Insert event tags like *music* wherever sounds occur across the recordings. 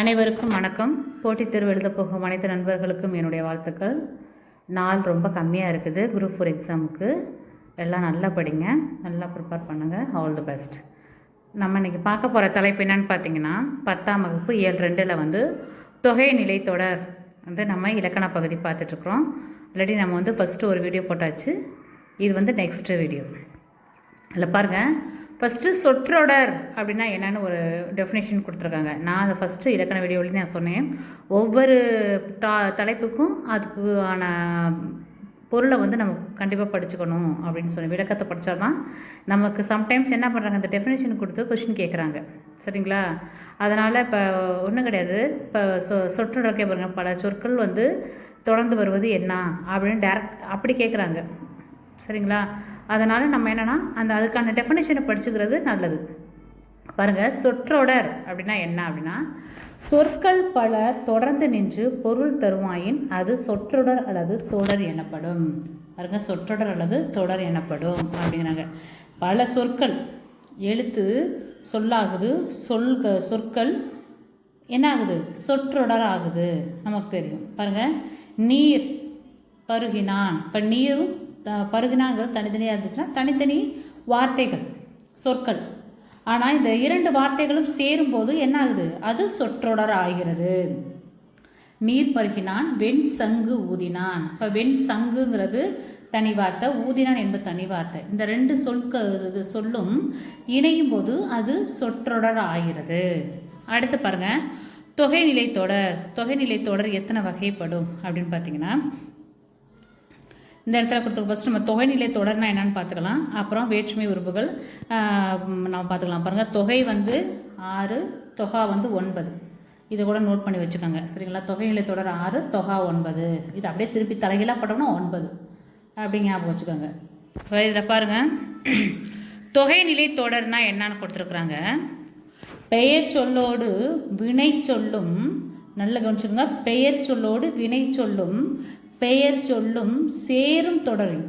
அனைவருக்கும் வணக்கம். போட்டித் தேர்வு எழுத போகும் அனைத்து நண்பர்களுக்கும் என்னுடைய வாழ்த்துக்கள். நாள் ரொம்ப கம்மியாக இருக்குது குரூப் ஃபோர் எக்ஸாமுக்கு எல்லாம் நல்லா படிங்க நல்லா ப்ரிப்பேர் பண்ணுங்கள் ஆல் தி பெஸ்ட் நம்ம இன்றைக்கி பார்க்க போகிற தலைப்பு என்னன்னு பார்த்தீங்கன்னா பத்தாம் வகுப்பு ஏழு ரெண்டில் வந்து தொகை நிலைத்தொடர் வந்து நம்ம இலக்கண பகுதி பார்த்துட்ருக்குறோம் ஆல்ரெடி நம்ம வந்து ஃபஸ்ட்டு ஒரு வீடியோ போட்டாச்சு. இது வந்து நெக்ஸ்ட்டு வீடியோ அதில் பாருங்கள் ஃபஸ்ட்டு சொற்றொடர் அப்படின்னா என்னென்னு ஒரு டெஃபினேஷன் கொடுத்துருக்காங்க. நான் அதை ஃபஸ்ட்டு இலக்கண வீடியோவில் நான் சொன்னேன். ஒவ்வொரு டா தலைப்புக்கும் அதுக்கான பொருளை வந்து நம்ம கண்டிப்பாக படிச்சுக்கணும் அப்படின்னு சொல்லி விளக்கத்தை படித்தா தான் நமக்கு சம்டைம்ஸ் என்ன பண்ணுறாங்க அந்த டெஃபினேஷன் கொடுத்து கொஷின் கேட்குறாங்க சரிங்களா? அதனால் இப்போ ஒன்றும் கிடையாது. இப்போ சொ சொற்றொடர்க்கே பாருங்கள் பல சொற்கள் வந்து தொடர்ந்து வருவது என்ன அப்படின்னு டேரக்ட் அப்படி கேட்குறாங்க சரிங்களா? அதனால் நம்ம என்னென்னா அந்த அதுக்கான டெஃபினேஷனை படிச்சுக்கிறது நல்லது. பாருங்கள் சொற்றொடர் அப்படின்னா என்ன அப்படின்னா சொற்கள் பல தொடர்ந்து நின்று பொருள் தருவாயின் அது சொற்றொடர் அல்லது தொடர் எனப்படும். பாருங்கள் சொற்றொடர் அல்லது தொடர் எனப்படும் அப்படிங்கிறாங்க. பல சொற்கள் எழுத்து சொல்லாகுது சொல்க சொற்கள் என்ன ஆகுது சொற்றொடர் ஆகுது நமக்கு தெரியும். பாருங்கள் நீர் பருகினான். இப்போ நீரும் பருகினாங்கிறது தனித்தனியாக இருந்துச்சுன்னா தனித்தனி வார்த்தைகள் சொற்கள். ஆனால் இந்த இரண்டு வார்த்தைகளும் சேரும்போது என்ன ஆகுது அது சொற்றொடர் ஆகிறது நீர் பருகினான் வெண் சங்கு ஊதினான். இப்போ வெண் சங்குங்கிறது தனி வார்த்தை ஊதினான் என்பது தனி வார்த்தை. இந்த ரெண்டு சொற்க இது சொல்லும் இணையும் போது அது சொற்றொடர் ஆகிறது அடுத்து பாருங்கள் தொகைநிலை தொடர். தொகைநிலை தொடர் எத்தனை வகைப்படும் அப்படின்னு பார்த்தீங்கன்னா இந்த இடத்துல கொடுத்துருக்க ஃபஸ்ட் நம்ம தொகைநிலை தொடர்னா என்னன்னு பார்த்துக்கலாம். அப்புறம் வேற்றுமை உறுப்புகள் நம்ம பார்த்துக்கலாம். பாருங்கள் தொகை வந்து ஆறு தொகா வந்து ஒன்பது. இதை கூட நோட் பண்ணி வச்சுக்கோங்க. சரிங்களா? தொகைநிலை தொடர் ஆறு தொகா ஒன்பது. இது அப்படியே திருப்பி தலைகீழாக பட்டோம்னா ஒன்பது. அப்படி ஞாபகம் வச்சுக்கோங்க. இப்போ இதில் பாருங்கள் *clears throat* தொகைநிலை தொடர்னா என்னன்னு கொடுத்துருக்குறாங்க. பெயர் சொல்லோடு வினை சொல்லும் நல்ல கவனிச்சுக்கோங்க. பெயர் சொல்லோடு வினை சொல்லும் பெயர் சொல்லும் சேரும் தொடரின்.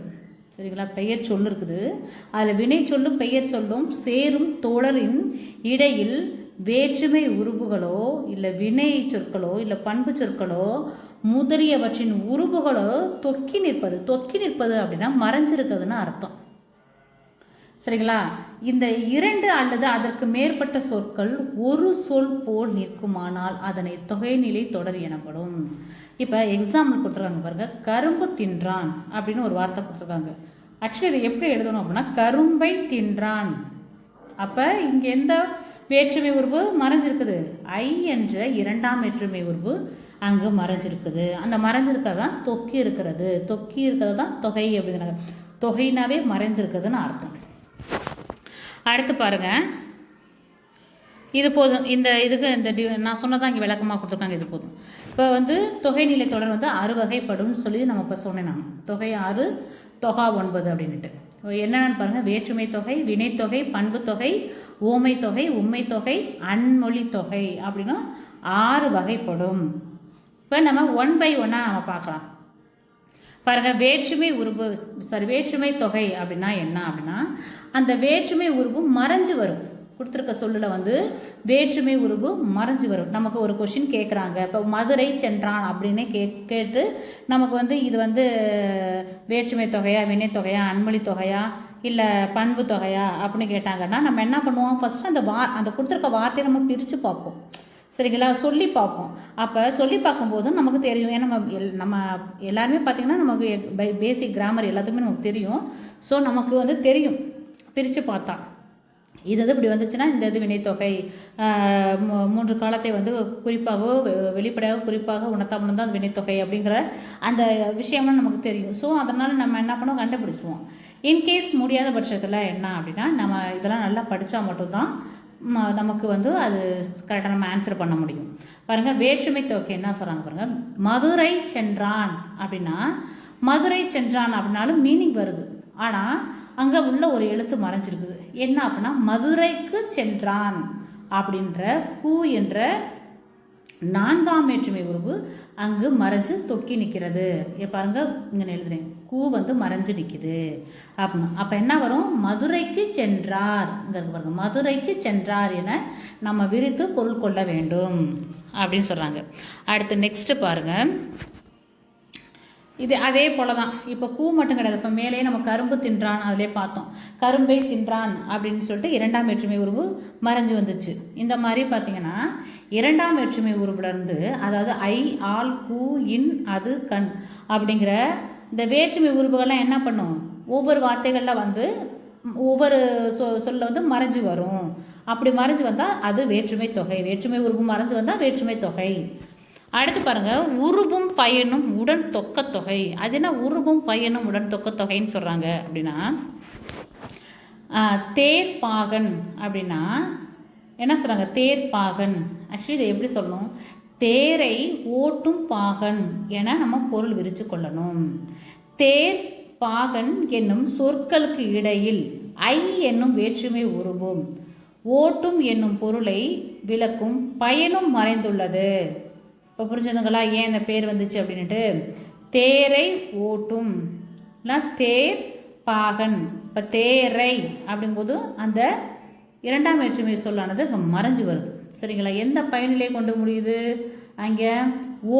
சரிங்களா? பெயர் சொல்லு இருக்குது. அதில் வினை சொல்லும் பெயர் சொல்லும் சேரும் தொடரின் இடையில் வேற்றுமை உருபுகளோ இல்லை வினை சொற்களோ இல்லை பண்பு சொற்களோ முதலியவற்றின் உருபுகளோ தொக்கி நிற்பது. தொக்கி நிற்பது அப்படின்னா மறைஞ்சிருக்குதுன்னு அர்த்தம். சரிங்களா? இந்த இரண்டு அல்லது அதற்கு மேற்பட்ட சொற்கள் ஒரு சொல் போல் நிற்குமானால் அதனை தொகைநிலை தொடர் எனப்படும். இப்போ எக்ஸாம்பிள் கொடுத்துருக்காங்க பாருங்க. கரும்பு தின்றான் அப்படின்னு ஒரு வார்த்தை கொடுத்துருக்காங்க. ஆக்சுவலி இதை எப்படி எழுதணும் அப்படின்னா கரும்பை தின்றான். அப்போ இங்கே எந்த வேற்றுமை உருவு மறைஞ்சிருக்குது. ஐ என்ற இரண்டாம் வேற்றுமை உருவு அங்கு மறைஞ்சிருக்குது. அந்த மறைஞ்சிருக்கிறது? தான் தொக்கி இருக்கிறது தொக்கி இருக்கிறது தான் தொகை அப்படிங்கிறாங்க. தொகைனாவே மறைந்திருக்குதுன்னு அர்த்தம். அடுத்து பாருங்க. இது போதும். இந்த இதுக்கு இந்த டி நான் சொன்னதான் இங்கே விளக்கமாக கொடுத்துருக்காங்க. இது போதும். இப்போ வந்து தொகை நிலை தொடர் வந்து ஆறு வகைப்படும் சொல்லி நம்ம இப்போ சொன்னேன். நான் தொகை ஆறு தொகா ஒன்பது அப்படின்ட்டு இப்போ என்னென்னு பாருங்கள் வேற்றுமை தொகை வினைத்தொகை பண்பு தொகை ஓமை தொகை உண்மை தொகை அன்மொழி தொகை அப்படின்னா ஆறு வகைப்படும். இப்போ நம்ம ஒன் பை ஒன்னாக நம்ம பார்க்கலாம். பாருங்க. வேற்றுமை உருவு சாரி வேற்றுமை தொகை அப்படின்னா என்ன அப்படின்னா அந்த வேற்றுமை உருவு மறைஞ்சு வரும். கொடுத்துருக்க சொல்லில் வந்து வேற்றுமை உருவு மறைஞ்சு வரும். நமக்கு ஒரு கொஷின் கேட்குறாங்க இப்போ மதுரை சென்றான் அப்படின்னு கே கேட்டு நமக்கு வந்து இது வந்து வேற்றுமை தொகையா வினை தொகையா அன்மொழி தொகையா இல்லை பண்பு தொகையா அப்படின்னு கேட்டாங்கன்னா நம்ம என்ன பண்ணுவோம்? ஃபஸ்ட்டு அந்த வா அந்த கொடுத்துருக்க வார்த்தையை நம்ம பிரித்து பார்ப்போம். சரிங்களா? சொல்லி பார்ப்போம். அப்போ சொல்லி பார்க்கும்போது நமக்கு தெரியும். ஏன்னா நம்ம எல் நம்ம எல்லாருமே பார்த்திங்கன்னா நமக்கு பேசிக் கிராமர் எல்லாத்துக்குமே நமக்கு தெரியும். ஸோ நமக்கு வந்து தெரியும். பிரித்து பார்த்தா. இது வந்து இப்படி வந்துச்சுன்னா இந்த இது வினைத்தொகை மூன்று காலத்தை வந்து குறிப்பாகவோ வெளிப்படையாக குறிப்பாக உணர்த்தா தான் அந்த வினைத்தொகை அப்படிங்கிற அந்த விஷயம்லாம் நமக்கு தெரியும். ஸோ அதனால் நம்ம என்ன பண்ணுவோம்? கண்டுபிடிச்சிருவோம். இன்கேஸ் முடியாத பட்சத்தில் என்ன அப்படின்னா நம்ம இதெல்லாம் நல்லா படித்தா மட்டும்தான் ம- நமக்கு வந்து அது கரெக்டாக நம்ம ஆன்சர் பண்ண முடியும். பாருங்கள் வேற்றுமை தொகை என்ன சொல்கிறாங்க பாருங்கள் மதுரை சென்றான் அப்படின்னா மதுரை சென்றான் அப்படின்னாலும் மீனிங் வருது. ஆனால் அங்கே உள்ள ஒரு எழுத்து மறைஞ்சிருக்குது. என்ன அப்படின்னா மதுரைக்கு சென்றான் அப்படின்ற கூ என்ற நான்காம் வேற்றுமை உருவு அங்கு மறைஞ்சு தொக்கி நிற்கிறது. பாருங்க இங்கே எழுதுறேன். கூ வந்து மறைஞ்சு நிற்கிது அப்படின்னா. அப்போ என்ன வரும்? மதுரைக்கு சென்றார். இங்கே இருக்கு பாருங்க மதுரைக்கு சென்றார் என நம்ம விரித்து பொருள் கொள்ள வேண்டும் அப்படின்னு சொல்கிறாங்க அடுத்து நெக்ஸ்ட்டு பாருங்கள் இது அதே போல தான் இப்போ கூ மட்டும் கிடையாது. இப்போ மேலே நம்ம கரும்பு தின்றான் அதிலே பார்த்தோம். கரும்பை தின்றான் அப்படின்னு சொல்லிட்டு இரண்டாம் வேற்றுமை உருவு மறைஞ்சு வந்துச்சு. இந்த மாதிரி பார்த்தீங்கன்னா இரண்டாம் வேற்றுமை உருவிலேருந்து அதாவது ஐ ஆல் கூ இன் அது கண் அப்படிங்கிற இந்த வேற்றுமை உருவுகள்லாம் என்ன பண்ணும்? ஒவ்வொரு வார்த்தைகளில் வந்து ஒவ்வொரு சொ சொல்ல வந்து மறைஞ்சு வரும். அப்படி மறைஞ்சு வந்தால் அது வேற்றுமை தொகை. வேற்றுமை உருவு மறைஞ்சு வந்தால் வேற்றுமை தொகை. அடுத்து பாருங்க உருவும் பயனும் உடன் தொக்க தொகை. அது என்ன? உருவும் பயனும் உடன் தொக்க தொகைன்னு சொல்றாங்க அப்படின்னா ஆஹ், தேர் பாகன் அப்படின்னா என்ன சொல்றாங்க? தேர் பாகன் ஆக்சுவலி இதை எப்படி சொல்லணும்? தேரை ஓட்டும் பாகன் என நம்ம பொருள் விரிச்சு கொள்ளணும். தேர் பாகன் என்னும் சொற்களுக்கு இடையில் ஐ என்னும் வேற்றுமை உருவும் ஓட்டும் என்னும் பொருளை விளக்கும் பயனும் மறைந்துள்ளது. இப்போ புரிஞ்சதுங்களா? ஏன் இந்த பேர் வந்துச்சு அப்படின்ட்டு தேரை ஓட்டும். தேர் பாகன். இப்போ தேரை அப்படிங்கும்போது அந்த இரண்டாம் வேற்றுமை சொல்லானது அங்கே மறைஞ்சு வருது. சரிங்களா? எந்த பயனிலை கொண்டு முடியுது? அங்கே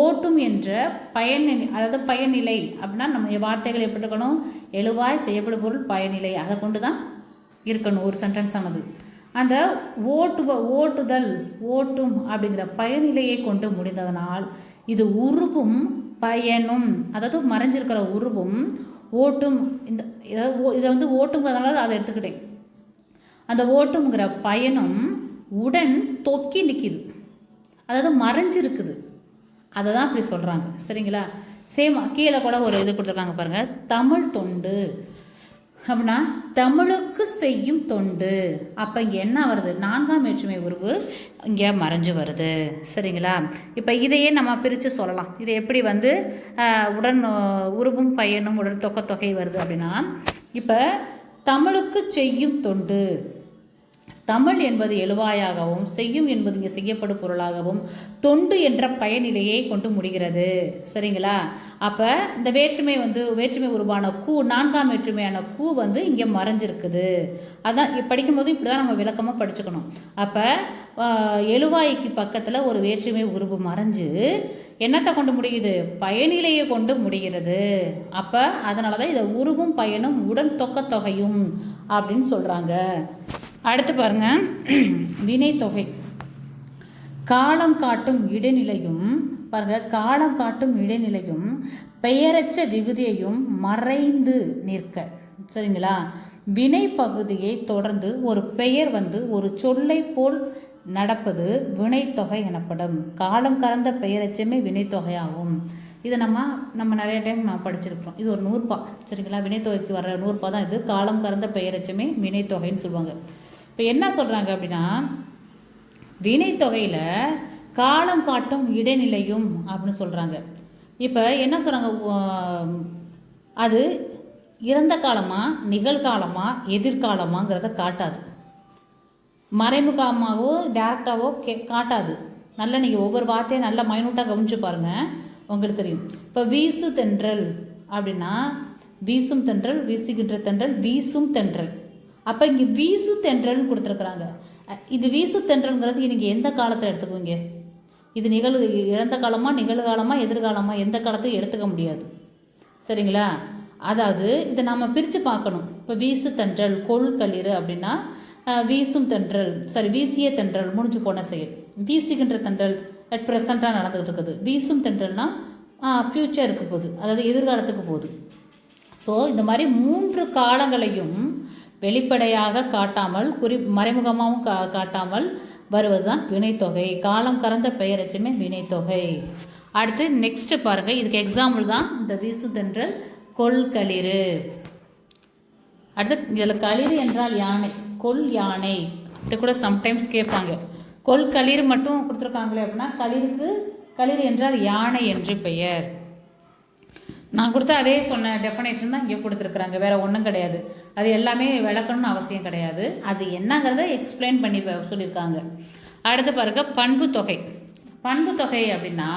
ஓட்டும் என்ற பயன் அதாவது பயனிலை அப்படின்னா நம்ம வார்த்தைகள் எப்படி இருக்கணும்? எழுவாய் செய்யப்படும் பொருள் பயனிலை. அதை கொண்டு தான் இருக்கணும். ஒரு சென்டென்ஸ் ஆனது. அந்த ஓட்டுவ ஓட்டுதல் ஓட்டும் அப்படிங்கிற பயனிலையை கொண்டு முடிந்ததனால் இது உருவும் பயனும் அதாவது மறைஞ்சிருக்கிற உருவும் ஓட்டும் இந்த இதாவது ஓ- இதை வந்து ஓட்டுங்கிறதுனால அதை எடுத்துக்கிட்டேன். அந்த ஓட்டுங்கிற பயனும் உடன் தொக்கி நிற்கிது அதாவது மறைஞ்சிருக்குது. அதை தான் அப்படி சொல்கிறாங்க சரிங்களா? சேம் கீழே கூட ஒரு இது கொடுத்துருக்காங்க பாருங்கள் தமிழ் தொண்டு. அப்படின்னா தமிழுக்கு செய்யும் தொண்டு. அப்போ இங்கே என்ன வருது? நான்காம் வேற்றுமை உருவு இங்கே மறைஞ்சு வருது. சரிங்களா? இப்போ இதையே நம்ம பிரித்து சொல்லலாம். இதை எப்படி வந்து உடன் உருவும் பயனும் உடல் தொகை தொகை வருது அப்படின்னா இப்போ தமிழுக்கு செய்யும் தொண்டு. தமிழ் என்பது எழுவாயாகவும் செய்யும் என்பது இங்கே செய்யப்படும் பொருளாகவும் தொண்டு என்ற பயனிலையை கொண்டு முடிகிறது. சரிங்களா? அப்போ இந்த வேற்றுமை வந்து வேற்றுமை உருவான கூ நான்காம் வேற்றுமையான கூ வந்து இங்கே மறைஞ்சிருக்குது. அதான் படிக்கும்போது இப்படி தான் நம்ம விளக்கமாக படிச்சுக்கணும். அப்போ எழுவாய்க்கு பக்கத்தில் ஒரு வேற்றுமை உருவு மறைஞ்சு என்னத்தை கொண்டு முடியுது? பயனிலையை கொண்டு முடிகிறது. அப்போ அதனால தான் இதை உருவும் பயனும் உடன் தொக்க தொகையும் அப்படின்னு சொல்கிறாங்க அடுத்து பாருங்க. வினைத்தொகை காலம் காட்டும் இடைநிலையும் பாருங்க காலம் காட்டும் இடைநிலையும் பெயரச்ச விகுதியையும் மறைந்து நிற்க. சரிங்களா? வினை பகுதியை தொடர்ந்து ஒரு பெயர் வந்து ஒரு சொல்லை போல் நடப்பது வினைத்தொகை எனப்படும். காலம் கறந்த பெயரச்சமே வினைத்தொகையாகும். இதை நம்ம நம்ம நிறைய டைம் நான் படிச்சிருக்கிறோம். இது ஒரு நூறுபா. சரிங்களா? வினைத்தொகைக்கு வர நூறுபா தான் இது. காலம் கறந்த பெயரச்சமே வினைத்தொகைன்னு சொல்லுவாங்க. இப்போ என்ன சொல்கிறாங்க அப்படின்னா வினைத்தொகையில் காலம் காட்டும் இடைநிலையும் அப்படின்னு சொல்கிறாங்க இப்போ என்ன சொல்கிறாங்க அது இறந்த காலமா நிகழ்காலமா எதிர்காலமாங்கிறத காட்டாது. மறைமுகமாகவோ டேரக்டாவோ கே காட்டாது. நல்லா நீங்கள் ஒவ்வொரு வார்த்தையும் நல்லா மைனூட்டாக கவனிச்சு பாருங்கள் உங்களுக்கு தெரியும். இப்போ வீசு தென்றல் அப்படின்னா வீசும் தென்றல் வீசுகின்ற தென்றல் வீசும் தென்றல். அப்போ இங்கே வீசு தென்றல்னு கொடுத்துருக்குறாங்க. இது வீசு தென்றல்ங்கிறது நீங்கள் எந்த காலத்தில் எடுத்துக்குவீங்க? இது நிகழ் இறந்த காலமாக நிகழ்காலமாக எதிர்காலமாக எந்த காலத்தையும் எடுத்துக்க முடியாது. சரிங்களா? அதாவது இதை நம்ம பிரித்து பார்க்கணும். இப்போ வீசு தென்றல் கொள் களிறு அப்படின்னா வீசும் தென்றல் சாரி வீசிய தென்றல் முடிஞ்சு போன செயல். வீசுகின்ற தென்றல் அட் ப்ரெசண்ட்டாக நடந்துகிட்டு இருக்குது வீசும் தென்றல்னா ஃப்யூச்சருக்கு போகுது. அதாவது எதிர்காலத்துக்கு போகுது. ஸோ இந்த மாதிரி மூன்று காலங்களையும் வெளிப்படையாக காட்டாமல் குறி மறைமுகமாகவும் கா காட்டாமல் வருவது தான் வினைத்தொகை. காலம் கறந்த பெயரச்சுமே வினைத்தொகை. அடுத்து நெக்ஸ்ட்டு பாருங்கள் இதுக்கு எக்ஸாம்பிள் தான் இந்த வீசு தென்றல் கொள்களிறு அடுத்து இதில் களிறு என்றால் யானை. கொல் யானை. அப்படி கூட சம்டைம்ஸ் கேட்பாங்க. கொல் களிர் மட்டும் கொடுத்துருக்காங்களே அப்படின்னா களிருக்கு களிர் என்றால் யானை என்று பெயர். நான் கொடுத்த அதே சொன்ன டெஃபனேஷன் தான் இங்கே கொடுத்துருக்குறாங்க. வேற ஒன்றும் கிடையாது. அது எல்லாமே விளக்கணும்னு அவசியம் கிடையாது. அது என்னங்கிறத எக்ஸ்பிளைன் பண்ணி சொல்லியிருக்காங்க. அடுத்து பாருங்க பண்பு தொகை. பண்பு தொகை அப்படின்னா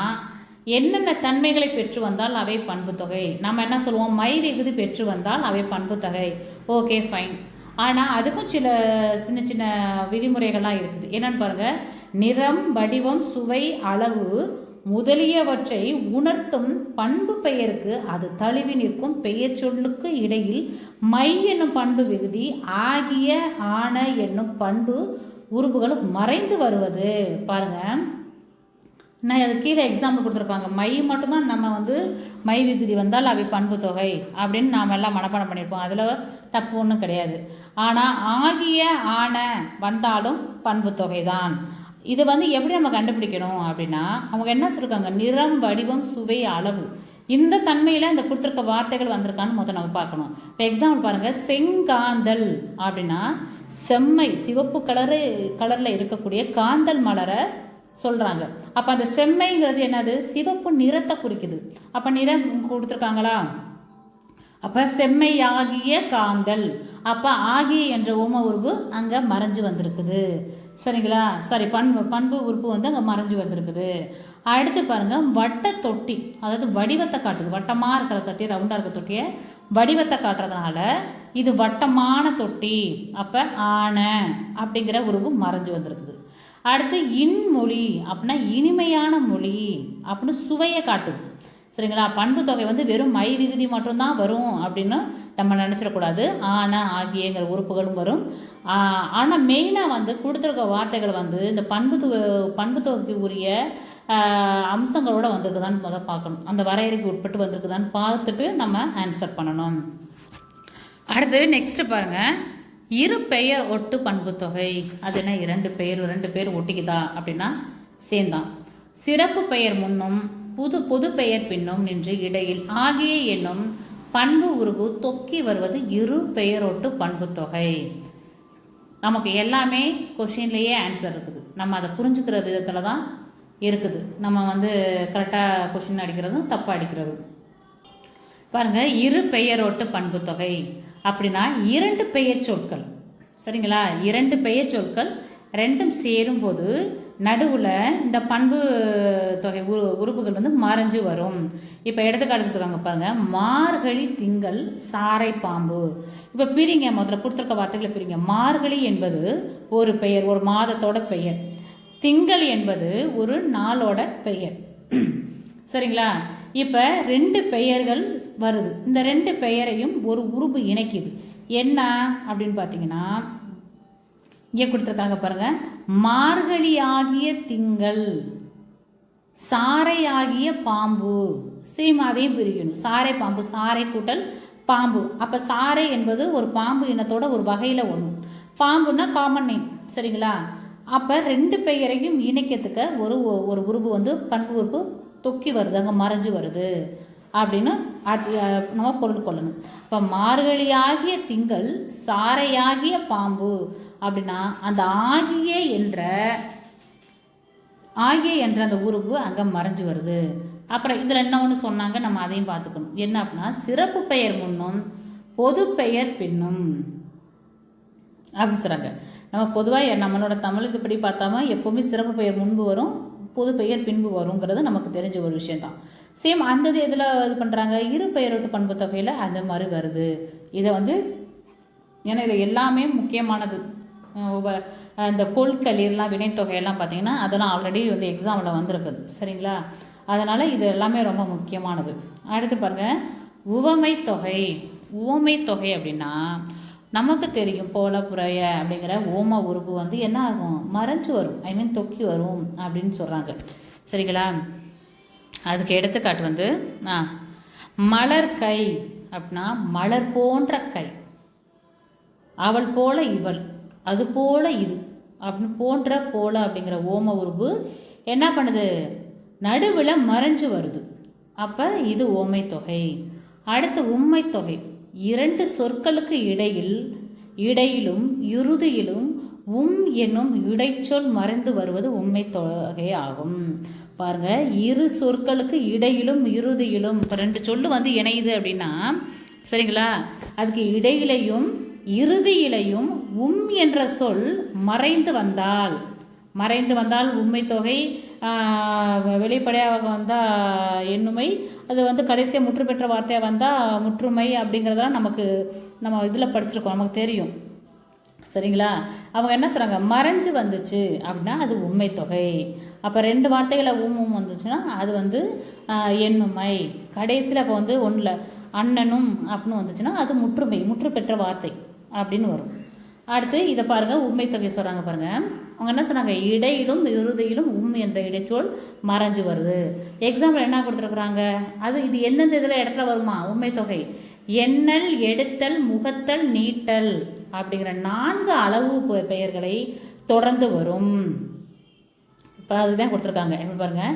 என்னென்ன தன்மைகளை பெற்று வந்தால் அவை பண்பு தொகை. நம்ம என்ன சொல்லுவோம்? மை விகுதி பெற்று வந்தால் அவை பண்பு தொகை. ஓகே ஃபைன் ஆனால் அதுக்கும் சில சின்ன சின்ன விதிமுறைகள்லாம் இருக்குது. என்னன்னு பாருங்க. நிறம் வடிவம் சுவை அளவு முதலியவற்றை உணர்த்தும் பண்பு பெயருக்கு அது தழுவி நிற்கும் பெயர் சொல்லுக்கு இடையில் மை என்னும் பண்பு விகுதி ஆகிய ஆன என்னும் பண்பு உறுப்புகளும் மறைந்து வருவது. பாருங்க. நான் அது கீழே எக்ஸாம்பிள் கொடுத்துருப்பாங்க. மை மட்டும்தான் நம்ம வந்து மை விகுதி வந்தால் அவை பண்பு தொகை அப்படின்னு நாம் எல்லாம் மனப்பாடம் பண்ணியிருப்போம். அதில் தப்பு ஒன்றும் கிடையாது. ஆனால் ஆகிய ஆன வந்தாலும் பண்பு தொகை தான் இது வந்து எப்படி நம்ம கண்டுபிடிக்கணும் அப்படின்னா அவங்க என்ன சொல்லிருக்காங்க? நிறம் வடிவம் சுவை அளவு. இந்த தன்மையில் இந்த கொடுத்துருக்க வார்த்தைகள் வந்திருக்கான்னு முதல் நம்ம பார்க்கணும். இப்போ எக்ஸாம்பிள் பாருங்கள் செங்காந்தல் அப்படின்னா செம்மை சிவப்பு கலரு கலரில் இருக்கக்கூடிய காந்தல் மலரை சொல்கிறாங்க அப்போ அந்த செம்மைங்கிறது என்னது? சிவப்பு நிறத்தை குறிக்குது. அப்போ நிறம் கொடுத்துருக்காங்களா? அப்போ செம்மையாகிய காந்தல். அப்போ ஆகி என்ற ஓம உருவு அங்கே மறைஞ்சு வந்திருக்குது. சரிங்களா? சாரி பண்பு பண்பு உறுப்பு வந்து அங்கே மறைஞ்சு வந்திருக்குது. அடுத்து பாருங்க வட்ட தொட்டி அதாவது வடிவத்தை காட்டுது. வட்டமாக இருக்கிற தொட்டி ரவுண்டாக இருக்கிற தொட்டியை வடிவத்தை காட்டுறதுனால இது வட்டமான தொட்டி. அப்போ ஆனை அப்படிங்கிற உருவு மறைஞ்சு வந்திருக்குது. அடுத்து இன்மொழி அப்படின்னா இனிமையான மொழி அப்படின்னு சுவையை காட்டுது. சரிங்களா? பண்பு தொகை வந்து வெறும் மை விகுதி மட்டும்தான் வரும் அப்படின்னு நம்ம நினச்சிடக்கூடாது. ஆன ஆகியங்கிற உறுப்புகளும் வரும். ஆனால் மெயினாக வந்து கொடுத்துருக்க வார்த்தைகள் வந்து இந்த பண்பு தொகை பண்பு தொகைக்கு உரிய அம்சங்களோட வந்திருக்குதான்னு முதல் பார்க்கணும். அந்த வரையறைக்கு உட்பட்டு வந்திருக்குதான்னு பார்த்துட்டு நம்ம ஆன்சர் பண்ணணும். அடுத்து நெக்ஸ்ட்டு பாருங்கள் இரு பெயர் ஒட்டு பண்பு தொகை. அது என்ன? இரண்டு பெயர் ரெண்டு பேர் ஒட்டிக்குதா? அப்படின்னா சேர்ந்தான் சிறப்பு பெயர் முன்னும் புது புது பெயர் பின்னும் நின்று இடையில் ஆகிய என்னும் பண்பு உருவு தொக்கி வருவது இரு பெயரோட்டு பண்பு தொகை. நமக்கு எல்லாமே கொஷின்லேயே ஆன்சர் இருக்குது. நம்ம அதை புரிஞ்சுக்கிற விதத்தில் தான் இருக்குது. நம்ம வந்து கரெக்டாக கொஷின் அடிக்கிறதும் தப்பாக அடிக்கிறதும். பாருங்க இரு பெயரோட்டு பண்பு தொகை. அப்படின்னா இரண்டு பெயர் சொற்கள். சரிங்களா? இரண்டு பெயர் சொற்கள் ரெண்டும் சேரும்போது நடுவில் இந்த பண்பு தொகை உரு உறுப்புகள் வந்து மறைஞ்சு வரும். இப்போ எடுத்துக்காட்டு கொடுத்துருவாங்க பாருங்கள் மார்கழி திங்கள் சாரை பாம்பு. இப்போ பிரிங்க முதல்ல கொடுத்துருக்க வார்த்தைகளை பிரிங்க. மார்கழி என்பது ஒரு பெயர் ஒரு மாதத்தோட பெயர். திங்கள் என்பது ஒரு நாளோட பெயர். சரிங்களா? இப்போ ரெண்டு பெயர்கள் வருது. இந்த ரெண்டு பெயரையும் ஒரு உருவு இணைக்குது. என்ன அப்படின்னு பார்த்தீங்கன்னா இங்கே கொடுத்துருக்காங்க பாருங்க. மார்கழி ஆகிய திங்கள் சாரை ஆகிய பாம்பு. சேம் அதையும் பிரிக்கணும். சாரை பாம்பு சாரை கூட்டல் பாம்பு. அப்போ சாரை என்பது ஒரு பாம்பு இனத்தோட ஒரு வகையில் ஒன்று பாம்புன்னா காமன் நேம் சரிங்களா? அப்போ ரெண்டு பெயரையும் இணைக்கிறதுக்கு ஒரு ஒரு உருவு வந்து பண்பு உறுப்பு தொக்கி வருது அங்கே மறைஞ்சு வருது. அப்படின்னு அது நம்ம பொருள் கொள்ளணும். இப்போ மார்கழியாகிய திங்கள் சாரையாகிய பாம்பு. அப்படின்னா அந்த ஆகிய என்ற ஆகிய என்ற அந்த உருவு அங்கே மறைஞ்சு வருது. அப்புறம் இதில் என்ன ஒன்று சொன்னாங்க? நம்ம அதையும் பார்த்துக்கணும். என்ன அப்படின்னா சிறப்பு பெயர் முன்னும் பொது பெயர் பின்னும் அப்படின்னு சொல்கிறாங்க நம்ம பொதுவாக நம்மளோட தமிழ் இதுபடி பார்த்தாம எப்போவுமே சிறப்பு பெயர் முன்பு வரும் பொது பெயர் பின்பு வருங்கிறது நமக்கு தெரிஞ்ச ஒரு விஷயந்தான் சேம் அந்த இது இதில் இது பண்ணுறாங்க இரு பெயரோட்டு பண்பு தொகையில் அந்த மாதிரி வருது. இதை வந்து ஏன்னா இதில் எல்லாமே முக்கியமானது. இந்த கொள்கலீர்லாம் வினைத்தொகையெல்லாம் பார்த்தீங்கன்னா அதெல்லாம் ஆல்ரெடி வந்து எக்ஸாமில் வந்திருக்குது. சரிங்களா? அதனால் இது எல்லாமே ரொம்ப முக்கியமானது. அடுத்து பாருங்கள் உவமை தொகை. உவமை தொகை அப்படின்னா நமக்கு தெரியும் போல புறைய அப்படிங்கிற ஓம உருவு வந்து என்ன ஆகும்? மறைஞ்சு வரும். ஐ மீன் தொக்கி வரும் அப்படின்னு சொல்கிறாங்க சரிங்களா? அதுக்கு எடுத்துக்காட்டு வந்து மலர் கை அப்படின்னா மலர் போன்ற கை. அவள் போல இவள். அது போல் இது. அப்படின்னு போன்ற போல அப்படிங்கிற ஓம உருவு என்ன பண்ணுது? நடுவில் மறைஞ்சு வருது. அப்போ இது ஓமை தொகை. அடுத்து உண்மை தொகை. இரண்டு சொற்களுக்கு இடையில் இடையிலும் இறுதியிலும் உம் என்னும் இடைச்சொல் மறைந்து வருவது உண்மை தொகை ஆகும். பாருங்க இரு சொற்களுக்கு இடையிலும் இறுதியிலும். இப்போ ரெண்டு சொல்லு வந்து இணையுது அப்படின்னா சரிங்களா? அதுக்கு இடையிலையும் இறுதியிலையும் உம் என்ற சொல் மறைந்து வந்தால். மறைந்து வந்தால் உண்மை தொகை வெளிப்படையாக வந்தால் எண்ணுமை அது வந்து கடைசியாக முற்று பெற்ற வார்த்தையாக வந்தால் முற்றுமை அப்படிங்கிறதெல்லாம் நமக்கு நம்ம இதில் படிச்சிருக்கோம் நமக்கு தெரியும். சரிங்களா? அவங்க என்ன சொல்கிறாங்க மறைஞ்சு வந்துச்சு அப்படின்னா அது உண்மை தொகை. அப்போ ரெண்டு வார்த்தைகளை ஊமும் வந்துச்சுன்னா அது வந்து எண்ணுமை. கடைசியில் அப்போ வந்து ஒன்றில் அண்ணனும் அப்படின்னு வந்துச்சுன்னா அது முற்றுமை முற்று பெற்ற வார்த்தை. அப்படின்னு வரும். அடுத்து இதை பாருங்கள் உண்மை தொகை சொல்கிறாங்க பாருங்கள் அவங்க என்ன சொன்னாங்க? இடையிலும் இறுதியிலும் உம் என்ற இடைச்சொல் மறைஞ்சு வருது. எக்ஸாம்பிள் என்ன கொடுத்துருக்குறாங்க? அது இது எந்தெந்த இதில் இடத்துல வருமா? உண்மை தொகை எண்ணல் எடுத்தல் முகத்தல் நீட்டல் அப்படிங்கிற நான்கு அளவு பெயர்களை தொடர்ந்து வரும். இப்போ அதுதான் கொடுத்துருக்காங்க. எப்படி பாருங்கள்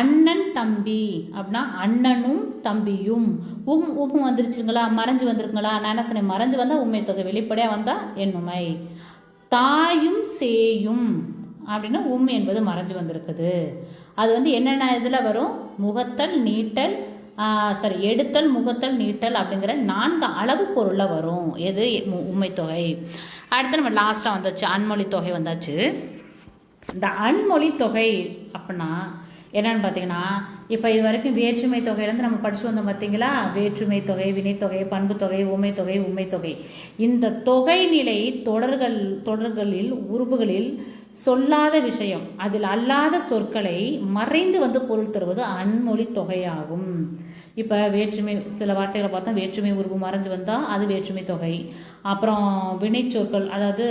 அண்ணன் தம்பி. அப்படின்னா அண்ணனும் தம்பியும். உம் உம் வந்துருச்சுங்களா? மறைஞ்சு வந்திருக்குங்களா? நான் என்ன சொன்னேன்? மறைஞ்சு வந்தால் உண்மை தொகை வெளிப்படையாக வந்தால் எண்ணுமை தாயும் சேயும். அப்படின்னா உம் என்பது மறைஞ்சு வந்திருக்குது. அது வந்து என்னென்ன இதில் வரும்? முகத்தல் நீட்டல் சரி எடுத்தல் முகத்தல் நீட்டல் அப்படிங்கிற நான்கு அளவு பொருளில் வரும். எது? உண்மை தொகை. அடுத்து நம்ம லாஸ்ட்டாக வந்தாச்சு. அன்மொழி தொகை வந்தாச்சு. இந்த அன்மொழி தொகை அப்படின்னா என்னன்னு பார்த்தீங்கன்னா இப்போ இது வரைக்கும் வேற்றுமை தொகையிலேருந்து நம்ம படிச்சு வந்தோம் பார்த்தீங்களா? வேற்றுமை தொகை வினைத்தொகை பண்பு தொகை உமை தொகை உண்மை தொகை. இந்த தொகை நிலை தொடர்கள் தொடர்களில் உறுப்புகளில் சொல்லாத விஷயம் அதில் அல்லாத சொற்களை மறைந்து வந்து பொருள் தருவது அன்மொழி தொகையாகும். இப்போ வேற்றுமை சில வார்த்தைகளை பார்த்தா வேற்றுமை உருவு மறைஞ்சு வந்தால் அது வேற்றுமை தொகை. அப்புறம் வினைச்சொற்கள் அதாவது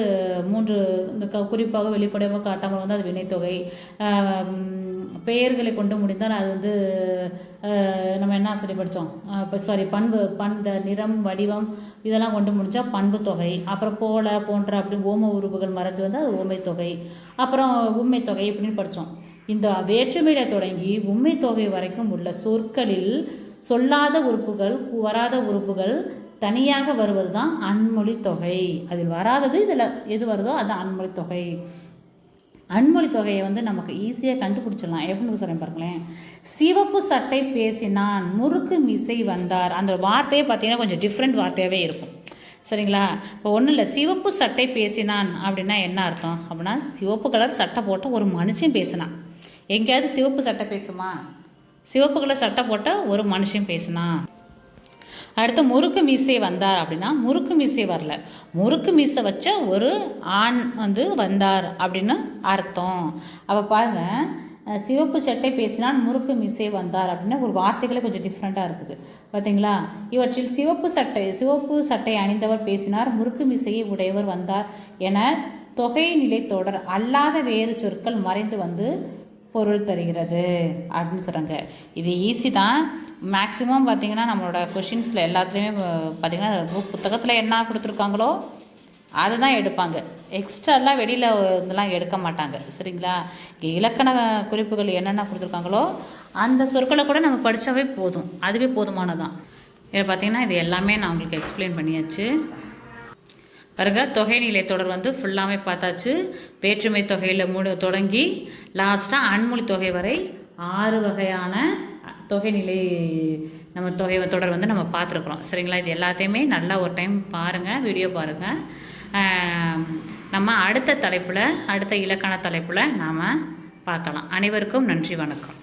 மூன்று இந்த க- குறிப்பாக வெளிப்படையாக காட்டாமல் வந்து அது வினைத்தொகை. பெயர்களை கொண்டு முடிந்தால் அது வந்து நம்ம என்ன சொல்லி படித்தோம் இப்போ சாரி பண்பு பண்பு நிறம் வடிவம் இதெல்லாம் கொண்டு முடிஞ்சா பண்பு தொகை. அப்புறம் போல போன்ற அப்படி ஓம உறுப்புகள் மறைஞ்சு வந்து அது ஓமை தொகை. அப்புறம் உண்மை தொகை இப்படின்னு படித்தோம் இந்த வேற்றுமையிட தொடங்கி உண்மை தொகை வரைக்கும் உள்ள சொற்களில் சொல்லாத உறுப்புகள் வராத உறுப்புகள் தனியாக வருவது தான் அன்மொழி தொகை. அதில் வராதது இதில் எது வருதோ அது அன்மொழி தொகை. அன்மொழி தொகையை வந்து நமக்கு ஈஸியாக கண்டுபிடிச்சிடலாம். எப்படின்னு சொல்கிறேன் பாருங்களேன். சிவப்பு சட்டை பேசினான் முறுக்கு மிசை வந்தார். அந்த வார்த்தையே பார்த்தீங்கன்னா கொஞ்சம் டிஃப்ரெண்ட் வார்த்தையாகவே இருக்கும். சரிங்களா? இப்போ ஒன்றும் இல்லை. சிவப்பு சட்டை பேசினான் அப்படின்னா என்ன அர்த்தம்? அப்படின்னா சிவப்பு கலர் சட்டை போட்ட ஒரு மனுஷன் பேசினான். எங்கேயாவது சிவப்பு சட்டை பேசுமா? சிவப்பு கலர் சட்டை போட்ட ஒரு மனுஷன் பேசினான். அடுத்து முறுக்கு மீசை வந்தார் அப்படின்னா முறுக்கு மீசை வரல. முறுக்கு மீசை வச்ச ஒரு ஆண் வந்து வந்தார் அப்படின்னு அர்த்தம். அப்போ பாருங்க சிவப்பு சட்டை பேசினால் முறுக்கு மீசை வந்தார் அப்படின்னா ஒரு வார்த்தைகளே கொஞ்சம் டிஃப்ரெண்ட்டாக இருக்குது. பார்த்தீங்களா இவற்றில் சிவப்பு சட்டை சிவப்பு சட்டை அணிந்தவர் பேசினார் முறுக்கு மீசையை உடையவர் வந்தார் என தொகை நிலை தொடர் அல்லாத வேறு சொற்கள் மறைந்து வந்து பொருள் தருகிறது அப்படின்னு சொல்கிறாங்க இது ஈஸி தான். மேக்ஸிமம் பார்த்திங்கன்னா நம்மளோட கொஷின்ஸில் எல்லாத்துலேயுமே பார்த்தீங்கன்னா புத்தகத்தில் என்ன கொடுத்துருக்காங்களோ அதை தான் எடுப்பாங்க எக்ஸ்ட்ராலாம் வெளியில் இதெல்லாம் எடுக்க மாட்டாங்க. சரிங்களா? இலக்கண குறிப்புகள் என்னென்ன கொடுத்துருக்காங்களோ அந்த சொற்களை கூட நம்ம படித்தாவே போதும். அதுவே போதுமானதான் இதில் பார்த்தீங்கன்னா இது எல்லாமே நான் உங்களுக்கு எக்ஸ்பிளைன் பண்ணியாச்சு. பாருங்க தொகை நிலை தொடர் வந்து ஃபுல்லாமே பார்த்தாச்சு. வேற்றுமை தொகையில் மூணு தொடங்கி லாஸ்ட்டாக அன்மொழி தொகை வரை ஆறு வகையான தொகை நிலை நம்ம தொகை தொடர் வந்து நம்ம பார்த்துருக்குறோம். சரிங்களா? இது எல்லாத்தையுமே நல்லா ஒரு டைம் பாருங்கள் வீடியோ பாருங்கள் நம்ம அடுத்த தலைப்பில் அடுத்த இலக்கண தலைப்பில் நாம் பார்க்கலாம். அனைவருக்கும் நன்றி வணக்கம்.